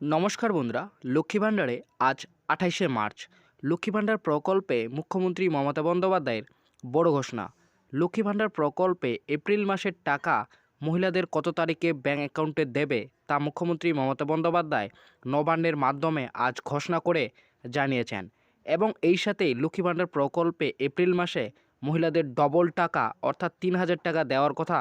নমস্কার বন্ধুরা, লক্ষ্মী ভাণ্ডারে আজ আঠাইশে মার্চ। লক্ষ্মী ভাণ্ডার প্রকল্পে মুখ্যমন্ত্রী মমতা বন্দ্যোপাধ্যায়ের বড় ঘোষণা। লক্ষ্মী ভাণ্ডার প্রকল্পে এপ্রিল মাসের টাকা মহিলাদের কত তারিখে ব্যাঙ্ক অ্যাকাউন্টে দেবে তা মুখ্যমন্ত্রী মমতা বন্দ্যোপাধ্যায় নবান্নের মাধ্যমে আজ ঘোষণা করে জানিয়েছেন। এবং এই সাথেই লক্ষ্মী ভাণ্ডার প্রকল্পে এপ্রিল মাসে মহিলাদের ডবল টাকা, অর্থাৎ তিন হাজার টাকা দেওয়ার কথা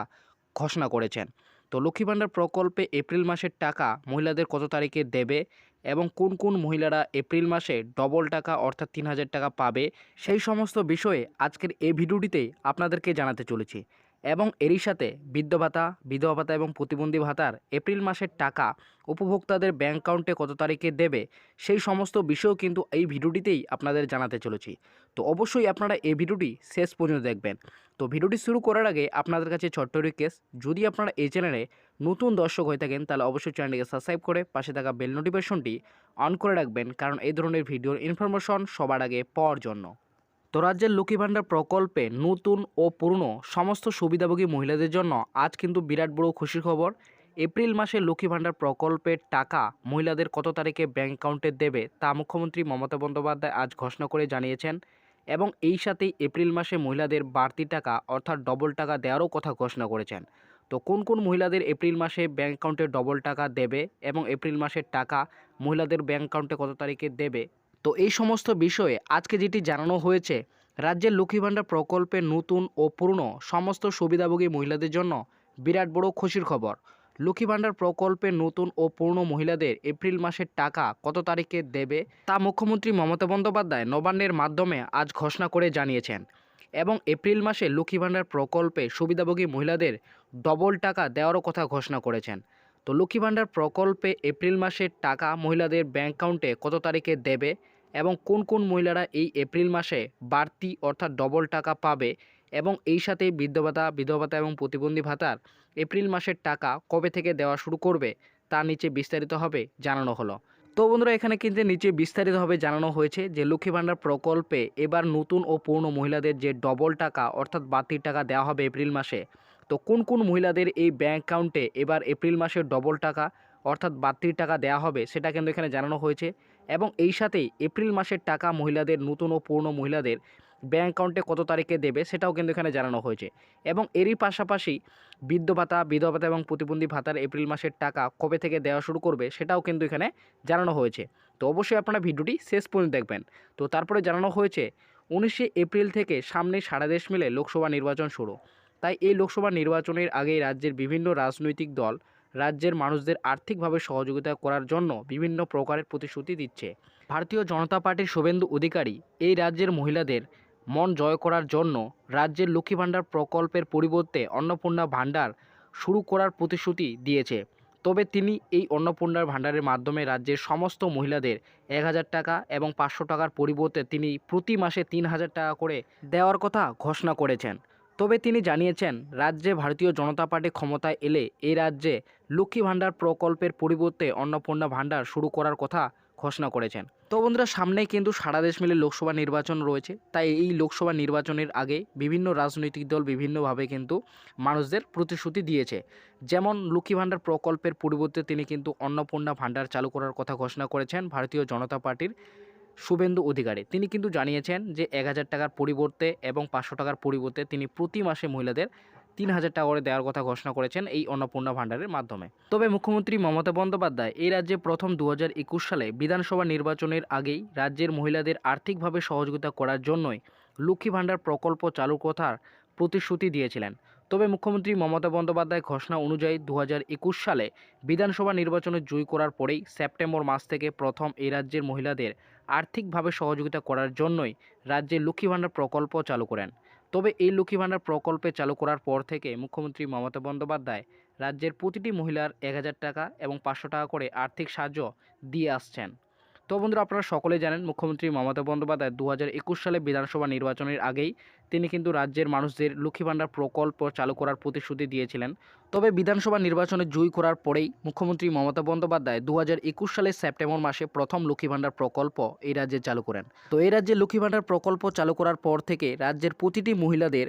ঘোষণা করেছেন। তো লক্ষ্মী ভাণ্ডার প্রকল্পে এপ্রিল মাসের টাকা মহিলাদের কত তারিখে দেবে এবং কোন কোন মহিলারা এপ্রিল মাসে ডবল টাকা অর্থাৎ তিন হাজার টাকা পাবে? সেই সমস্ত বিষয়ে আজকের এই ভিডিওটিতে আপনাদেরকে জানাতে চলেছি। এবং এরই সাথে বৃদ্ধ ভাতা, বিধবা ভাতা এবং প্রতিবন্ধী ভাতার এপ্রিল মাসের টাকা উপভোক্তাদের ব্যাঙ্ক অ্যাকাউন্টে কত তারিখে দেবে, সেই সমস্ত বিষয়ও কিন্তু এই ভিডিওটিতেই আপনাদের জানাতে চলেছি। তো অবশ্যই আপনারা এই ভিডিওটি শেষ পর্যন্ত দেখবেন। তো ভিডিওটি শুরু করার আগে আপনাদের কাছে ছোট্ট রিকোয়েস্ট যদি আপনারা এই চ্যানেলে নতুন দর্শক হয়ে থাকেন, তাহলে অবশ্যই চ্যানেলটিকে সাবস্ক্রাইব করে পাশে থাকা বেল নোটিফিকেশনটি অন করে রাখবেন, কারণ এই ধরনের ভিডিওর ইনফরমেশন সবার আগে পাওয়ার জন্য। তো রাজ্যের লক্ষ্মী ভাণ্ডার প্রকল্পে নতুন ও পুরনো সমস্ত সুবিধাভোগী মহিলাদের জন্য আজ কিন্তু বিরাট বড় খুশির খবর। এপ্রিল মাসে লক্ষ্মী ভাণ্ডার প্রকল্পের টাকা মহিলাদের কত তারিখে ব্যাঙ্ক অ্যাকাউন্টে দেবে তা মুখ্যমন্ত্রী মমতা বন্দ্যোপাধ্যায় আজ ঘোষণা করে জানিয়েছেন এবং এই সাথেই এপ্রিল মাসে মহিলাদের বাড়তি টাকা অর্থাৎ ডবল টাকা দেওয়ারও কথা ঘোষণা করেছেন। তো কোন কোন মহিলাদের এপ্রিল মাসে ব্যাঙ্ক অ্যাকাউন্টে ডবল টাকা দেবে এবং এপ্রিল মাসের টাকা মহিলাদের ব্যাঙ্ক অ্যাকাউন্টে কত তারিখে দেবে তো এই সমস্ত বিষয়ে আজকে যেটি জানানো হয়েছে, রাজ্যের লক্ষ্মী ভাণ্ডার প্রকল্পে নতুন ও পুরনো সমস্ত সুবিধাভোগী মহিলাদের জন্য বিরাট বড় খুশির খবর। লক্ষ্মী ভাণ্ডার প্রকল্পে নতুন ও পুরনো মহিলাদের এপ্রিল মাসের টাকা কত তারিখে দেবে, তা মুখ্যমন্ত্রী মমতা বন্দ্যোপাধ্যায় নবান্নের মাধ্যমে আজ ঘোষণা করে জানিয়েছেন। এবং এপ্রিল মাসে লক্ষ্মী ভাণ্ডার প্রকল্পে সুবিধাভোগী মহিলাদের ডবল টাকা দেওয়ারও কথা ঘোষণা করেছেন। তো লক্ষ্মী ভাণ্ডার প্রকল্পে এপ্রিল মাসের টাকা মহিলাদের ব্যাঙ্ক অ্যাকাউন্টে কত তারিখে দেবে এবং কোন কোন মহিলারা এই এপ্রিল মাসে বাড়তি অর্থাৎ ডবল টাকা পাবে এবং এই সাথে বৃদ্ধ ভাতা বিধবা ভাতা এবং প্রতিবন্ধী ভাতার এপ্রিল মাসের টাকা কবে থেকে দেওয়া শুরু করবে তার নিচে বিস্তারিতভাবে জানানো হলো। তো বন্ধুরা, এখানে কিন্তু নিচে বিস্তারিতভাবে জানানো হয়েছে যে লক্ষ্মী ভাণ্ডার প্রকল্পে এবার নতুন ও পুরনো মহিলাদের যে ডবল টাকা অর্থাৎ বাড়তির টাকা দেওয়া হবে এপ্রিল মাসে তো কোন কোন মহিলাদের এই ব্যাঙ্ক অ্যাকাউন্টে এবার এপ্রিল মাসের ডবল টাকা, অর্থাৎ বাড়তির টাকা দেওয়া হবে সেটা কিন্তু এখানে জানানো হয়েছে এবং এই সাথেই এপ্রিল মাসের টাকা মহিলাদের নতুন ও পুরনো মহিলাদের ব্যাঙ্ক অ্যাকাউন্টে কত তারিখে দেবে সেটাও কিন্তু এখানে জানানো হয়েছে এবং এরই পাশাপাশি বৃদ্ধ ভাতা, বিধবা ভাতা এবং প্রতিবন্ধী ভাতার এপ্রিল মাসের টাকা কবে থেকে দেওয়া শুরু করবে সেটাও কিন্তু এখানে জানানো হয়েছে। তো অবশ্যই আপনারা ভিডিওটি শেষ পর্যন্ত দেখবেন। তো তারপরে জানানো হয়েছে, উনিশে এপ্রিল থেকে সামনে সারা দেশ মিলে লোকসভা নির্বাচন শুরু। তাই এই লোকসভা নির্বাচনের আগেই রাজ্যের বিভিন্ন রাজনৈতিক দল রাজ্যের মানুষদের আর্থিকভাবে সহযোগিতা করার জন্য বিভিন্ন প্রকারের প্রতিশ্রুতি দিচ্ছে। ভারতীয় জনতা পার্টির শুভেন্দু অধিকারী এই রাজ্যের মহিলাদের মন জয় করার জন্য রাজ্যের লক্ষ্মী ভাণ্ডার প্রকল্পের পরিবর্তে অন্নপূর্ণা ভাণ্ডার শুরু করার প্রতিশ্রুতি দিয়েছে। তবে তিনি এই অন্নপূর্ণার ভাণ্ডারের মাধ্যমে রাজ্যের সমস্ত মহিলাদের এক হাজার টাকা এবং পাঁচশো টাকার পরিবর্তে তিনি প্রতি মাসে তিন হাজার টাকা করে দেওয়ার কথা ঘোষণা করেছেন। তবে তিনি জানিয়েছেন, রাজ্যে ভারতীয় জনতা পার্টি ক্ষমতায় এলে এই রাজ্যে লক্ষ্মী ভাণ্ডার প্রকল্পের পরিবর্তে অন্নপূর্ণা ভাণ্ডার শুরু করার কথা ঘোষণা করেছেন। তো বন্ধুরা, সামনেই কিন্তু সারা দেশ মিলে লোকসভা নির্বাচন রয়েছে। তাই এই লোকসভা নির্বাচনের আগে বিভিন্ন রাজনৈতিক দল বিভিন্নভাবে কিন্তু মানুষদের প্রতিশ্রুতি দিয়েছে। যেমন লক্ষ্মী ভাণ্ডার প্রকল্পের পরিবর্তে তিনি কিন্তু অন্নপূর্ণা ভাণ্ডার চালু করার কথা ঘোষণা করেছেন ভারতীয় জনতা পার্টির শুভেন্দু অধিকারী। তিনি কিন্তু জানিয়েছেন যে, এক হাজার টাকার পরিবর্তে এবং পাঁচশো টাকার পরিবর্তে তিনি প্রতি মাসে মহিলাদের তিন হাজার টাকা করে দেওয়ার কথা ঘোষণা করেছেন এই অন্নপূর্ণা ভাণ্ডারের মাধ্যমে। তবে মুখ্যমন্ত্রী মমতা বন্দ্যোপাধ্যায় এই রাজ্যে প্রথম দু হাজার একুশ সালে বিধানসভা নির্বাচনের আগেই রাজ্যের মহিলাদের আর্থিকভাবে সহযোগিতা করার জন্যই লক্ষ্মী ভাণ্ডার প্রকল্প চালু কথার প্রতিশ্রুতি দিয়েছিলেন। তবে মুখ্যমন্ত্রী মমতা বন্দ্যোপাধ্যায় ঘোষণা অনুযায়ী দু হাজার একুশ সালে বিধানসভা নির্বাচনে জয়ী করার পরেই সেপ্টেম্বর মাস থেকে প্রথম এই রাজ্যের মহিলাদের আর্থিকভাবে সহযোগিতা করার জন্যই রাজ্যে লক্ষ্মী ভাণ্ডার প্রকল্প চালু করেন। তবে এই লক্ষ্মী ভাণ্ডার প্রকল্পে চালু করার পর থেকে মুখ্যমন্ত্রী মমতা বন্দ্যোপাধ্যায় রাজ্যের প্রতিটি মহিলার এক হাজার টাকা এবং পাঁচশো টাকা করে আর্থিক সাহায্য দিয়ে আসছেন। তো বন্ধুরা আপনারা সকলে জানেন, মুখ্যমন্ত্রী মমতা বন্দ্যোপাধ্যায় দু হাজার একুশ সালে বিধানসভা নির্বাচনের আগেই তিনি কিন্তু রাজ্যের মানুষদের লক্ষ্মী ভাণ্ডার প্রকল্প চালু করার প্রতিশ্রুতি দিয়েছিলেন। তবে বিধানসভা নির্বাচনে জয়ী করার পরেই মুখ্যমন্ত্রী মমতা বন্দ্যোপাধ্যায় দু হাজার একুশ সালের সেপ্টেম্বর মাসে প্রথম লক্ষ্মী ভাণ্ডার প্রকল্প এই রাজ্যে চালু করেন। তো এই রাজ্যে লক্ষ্মী ভাণ্ডার প্রকল্প চালু করার পর থেকে রাজ্যের প্রতিটি মহিলাদের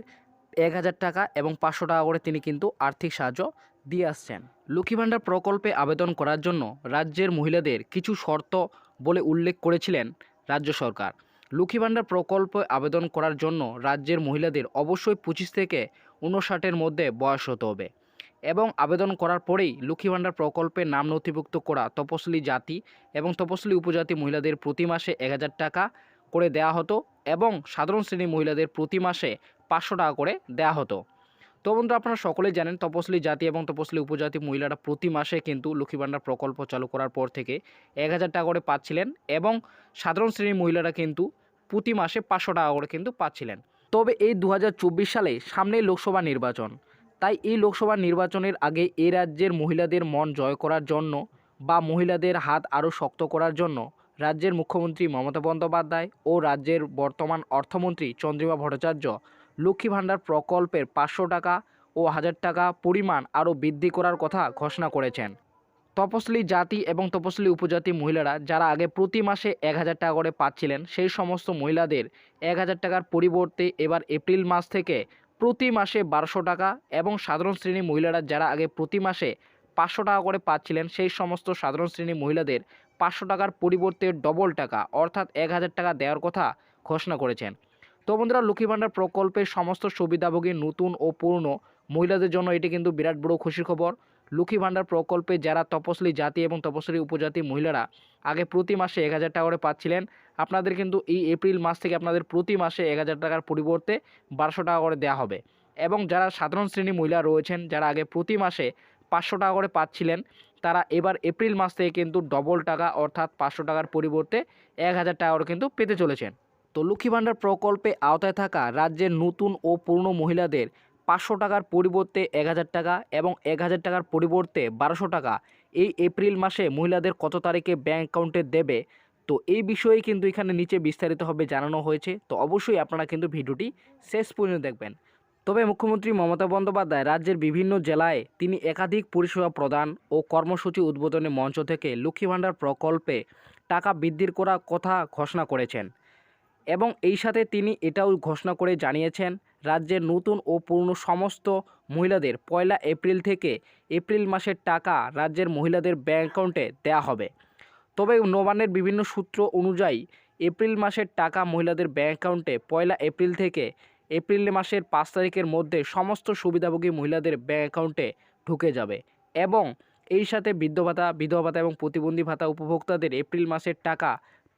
এক হাজার টাকা এবং পাঁচশো টাকা করে তিনি কিন্তু আর্থিক সাহায্য দিয়ে আসছেন। লক্ষ্মী ভাণ্ডার প্রকল্পে আবেদন করার জন্য রাজ্যের মহিলাদের কিছু শর্ত বলে উল্লেখ করেছিলেন রাজ্য সরকার। লক্ষ্মী ভাণ্ডার প্রকল্পে আবেদন করার জন্য রাজ্যের মহিলাদের অবশ্যই পঁচিশ থেকে উনষাটের মধ্যে বয়স হতে হবে এবং আবেদন করার পরেই লক্ষ্মী ভাণ্ডার প্রকল্পে নাম নথিভুক্ত করা তপশিলি জাতি এবং তপশিলি উপজাতি মহিলাদের প্রতি মাসে এক হাজার টাকা করে দেওয়া হতো এবং সাধারণ শ্রেণির মহিলাদের প্রতি মাসে পাঁচশো টাকা করে দেওয়া হতো। তো বন্ধু আপনারা সকলেই জানেন তপসলি জাতি এবং তপসলি উপজাতি মহিলারা প্রতি মাসে কিন্তু লক্ষ্মী ভাণ্ডার প্রকল্প চালু করার পর থেকে এক হাজার টাকা করে পাচ্ছিলেন এবং সাধারণ শ্রেণির মহিলারা কিন্তু প্রতি মাসে পাঁচশো টাকা করে কিন্তু পাচ্ছিলেন। তবে এই দু হাজার চব্বিশ সালে সামনেই লোকসভা নির্বাচন। তাই এই লোকসভা নির্বাচনের আগে এ রাজ্যের মহিলাদের মন জয় করার জন্য বা মহিলাদের হাত আরও শক্ত করার জন্য রাজ্যের মুখ্যমন্ত্রী মমতা বন্দ্যোপাধ্যায় ও রাজ্যের বর্তমান অর্থমন্ত্রী চন্দ্রিমা ভট্টাচার্য লক্ষ্মী ভাণ্ডার প্রকল্পের পাঁচশো টাকা ও হাজার টাকা পরিমাণ আরও বৃদ্ধি করার কথা ঘোষণা করেছেন। তপসলি জাতি এবং তপসলি উপজাতি মহিলারা যারা আগে প্রতি মাসে এক হাজার টাকা করে পাচ্ছিলেন, সেই সমস্ত মহিলাদের এক হাজার টাকার পরিবর্তে এবার এপ্রিল মাস থেকে প্রতি মাসে বারোশো টাকা এবং সাধারণ শ্রেণি মহিলারা যারা আগে প্রতি মাসে পাঁচশো টাকা করে পাচ্ছিলেন, সেই সমস্ত সাধারণ শ্রেণি মহিলাদের পাঁচশো টাকার পরিবর্তে ডবল টাকা, অর্থাৎ এক হাজার টাকা দেওয়ার কথা ঘোষণা করেছেন। তো বন্ধুরা লক্ষ্মী ভাণ্ডার প্রকল্পের সমস্ত সুবিধাভোগী নতুন ও পুরনো মহিলাদের জন্য এটি কিন্তু বিরাট বড় খুশির খবর। লক্ষ্মী ভাণ্ডার প্রকল্পে যারা তপশিলি জাতি এবং তপশিলি উপজাতি মহিলারা আগে প্রতি মাসে এক হাজার টাকা করে পাচ্ছিলেন, আপনাদের কিন্তু এই এপ্রিল মাস থেকে আপনাদের প্রতি মাসে এক হাজার টাকার পরিবর্তে বারোশো টাকা করে দেওয়া হবে। এবং যারা সাধারণ শ্রেণি মহিলা রয়েছেন, যারা আগে প্রতি মাসে পাঁচশো টাকা করে পাচ্ছিলেন, তারা এবার এপ্রিল মাস থেকে কিন্তু ডবল টাকা অর্থাৎ পাঁচশো টাকার পরিবর্তে এক হাজার টাকা করে কিন্তু পেতে চলেছেন। তো লক্ষ্মী ভাণ্ডার প্রকল্পে আওতায় থাকা রাজ্যের নতুন ও পুরনো মহিলাদের পাঁচশো টাকার পরিবর্তে এক হাজার টাকা এবং এক হাজার টাকার পরিবর্তে বারোশো টাকা এই এপ্রিল মাসে মহিলাদের কত তারিখে ব্যাঙ্ক অ্যাকাউন্টে দেবে? তো এই বিষয়ে কিন্তু এখানে নিচে বিস্তারিতভাবে জানানো হয়েছে। তো অবশ্যই আপনারা কিন্তু ভিডিওটি শেষ পর্যন্ত দেখবেন। তবে মুখ্যমন্ত্রী মমতা বন্দ্যোপাধ্যায় রাজ্যের বিভিন্ন জেলায় তিনি একাধিক পরিষেবা প্রদান ও কর্মসূচি উদ্বোধনের মঞ্চ থেকে লক্ষ্মী ভাণ্ডার প্রকল্পে টাকা বৃদ্ধির করা কথা ঘোষণা করেছেন। এবং এই সাথে তিনি এটাও ঘোষণা করে জানিয়েছেন, রাজ্যের নতুন ও পুরনো সমস্ত মহিলাদের পয়লা এপ্রিল থেকে এপ্রিল মাসের টাকা রাজ্যের মহিলাদের ব্যাঙ্ক অ্যাকাউন্টে দেওয়া হবে। তবে নবান্নের বিভিন্ন সূত্র অনুযায়ী, এপ্রিল মাসের টাকা মহিলাদের ব্যাঙ্ক অ্যাকাউন্টে পয়লা এপ্রিল থেকে এপ্রিল মাসের পাঁচ তারিখের মধ্যে সমস্ত সুবিধাভোগী মহিলাদের ব্যাঙ্ক অ্যাকাউন্টে ঢুকে যাবে এবং এই সাথে বৃদ্ধ ভাতা, বিধবা ভাতা এবং প্রতিবন্ধী ভাতা উপভোক্তাদের এপ্রিল মাসের টাকা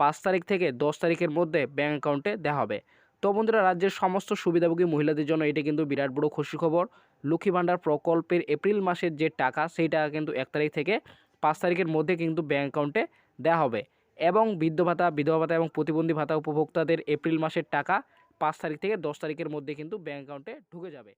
পাঁচ তারিখ থেকে দশ তারিখের মধ্যে ব্যাঙ্ক অ্যাকাউন্টে দেওয়া হবে। তো বন্ধুরা, রাজ্যের সমস্ত সুবিধাভোগী মহিলাদের জন্য এটি কিন্তু বিরাট বড় খুশি খবর। লক্ষ্মী ভাণ্ডার প্রকল্পের এপ্রিল মাসের যে টাকা সেই টাকা কিন্তু এক তারিখ থেকে পাঁচ তারিখের মধ্যে কিন্তু ব্যাঙ্ক অ্যাকাউন্টে দেওয়া হবে। এবং বৃদ্ধ ভাতা, বিধবা ভাতা এবং প্রতিবন্ধী ভাতা উপভোক্তাদের এপ্রিল মাসের টাকা পাঁচ তারিখ থেকে দশ তারিখের মধ্যে কিন্তু ব্যাঙ্ক অ্যাকাউন্টে ঢুকে যাবে।